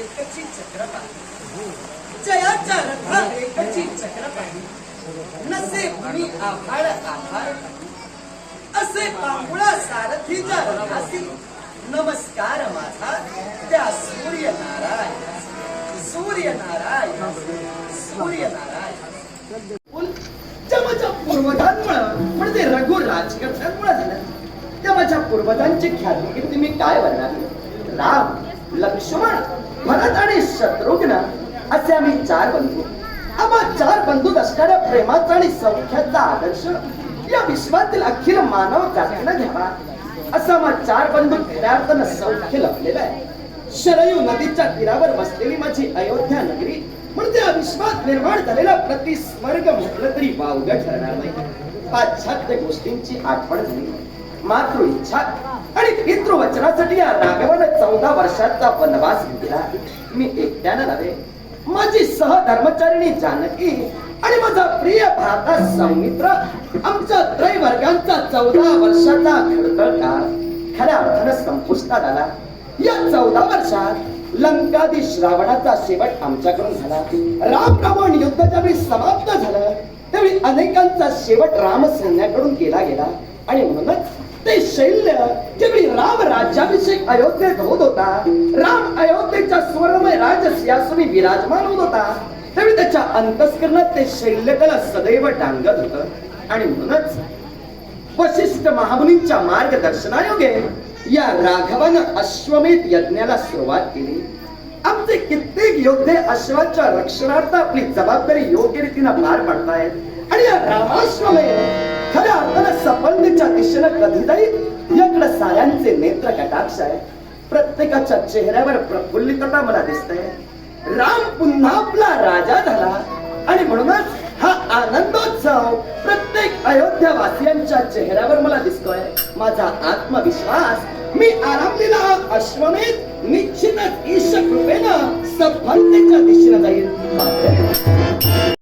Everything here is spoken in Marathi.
एकची चक्रपाणी जयाचा रथ एकची चक्रपाणी नसे मी आभाळ आभाळ असे पांगुळा सारथीच्या रथासी नमस्कार माझा त्या सूर्य नारायण सूर्य नारायण सूर्य नारायण त्या माझ्या पूर्वजांमुळं म्हणजे रघु राजकथांमुळे झालं त्या माझ्या पूर्वजांची ख्याती कीर्ती मी काय वर्णाली राम लक्ष्मण भरत आणि शत्रुघ्न असे आम्ही चार बंधू. आम्हा चार बंधूत असणाऱ्या प्रेमाचा आणि सौख्याचा आदर्श या विश्वातील अखिल मानव जातीनं घ्यावा. असं आम्हा चार बंधू खऱ्या सौख्य लपलेलं आहे. शरयू नदीच्या तीरावर बसलेली माझी अयोध्या नगरी म्हणजे या विश्वात निर्माण झालेला प्रतिस्वर्ग म्हटलं तरी वावग ठरणार नाही. पाश्चात्य गोष्टींची आठवण झाली. मातृ इच्छा आणि पवित्र वचनासाठी या राघवानं चौदा वर्षाचा वनवास घेतला मी एकट्यानं नव्हे माझी सहधर्मचारिणी जानकी आणि माझा प्रिय भारता सौमित्र आमच्या त्रैवर्गांचा चौदा वर्षाचा खडतर काळ खऱ्या अर्थानं संपुष्टात आला. या चौदा वर्षात लंकाधीश रावणाचा शेवट आमच्याकडून झाला. राम रावण युद्ध ज्यावेळी समाप्त झालं त्यावेळी अनेकांचा शेवट राम सैन्याकडून केला गेला. आणि म्हणूनच ते शैल्य ज्यावेळी राम राज्याभिषेक अयोध्येत होत होता. राम अयोध्येच्या स्वर्णमय राजसिंहासनी विराजमान होत होता. त्यावेळी त्याच्या अंतस्करणात ते शैल्यकला सदैव डांगत होत. आणि म्हणूनच वशिष्ठ महामुनींच्या मार्गदर्शनायोगे या राघवानं अश्वमेध यज्ञाला सुरुवात केली. आमचे कित्येक योद्धे अश्वाच्या रक्षणार्थ आपली जबाबदारी योग्य रीतीनं पार पाडतायत. आणि या रामाश्वमेध खऱ्या अर्थानं सफलतेच्या दिशेनं कधी जाईल? याकडे साऱ्यांचे नेत्र कटाक्ष आहे. प्रत्येकाच्या चेहऱ्यावर प्रफुल्लितता मला दिसते राम पुन्हा आपला राजा झाला. आणि म्हणूनच हा आनंदोत्सव प्रत्येक अयोध्या वासियांच्या चेहऱ्यावर मला दिसतोय. माझा आत्मविश्वास मी आरामलेला हा अश्वमेध निश्चितच ईश कृपेनं सफलतेच्या दिशेनं जाईल.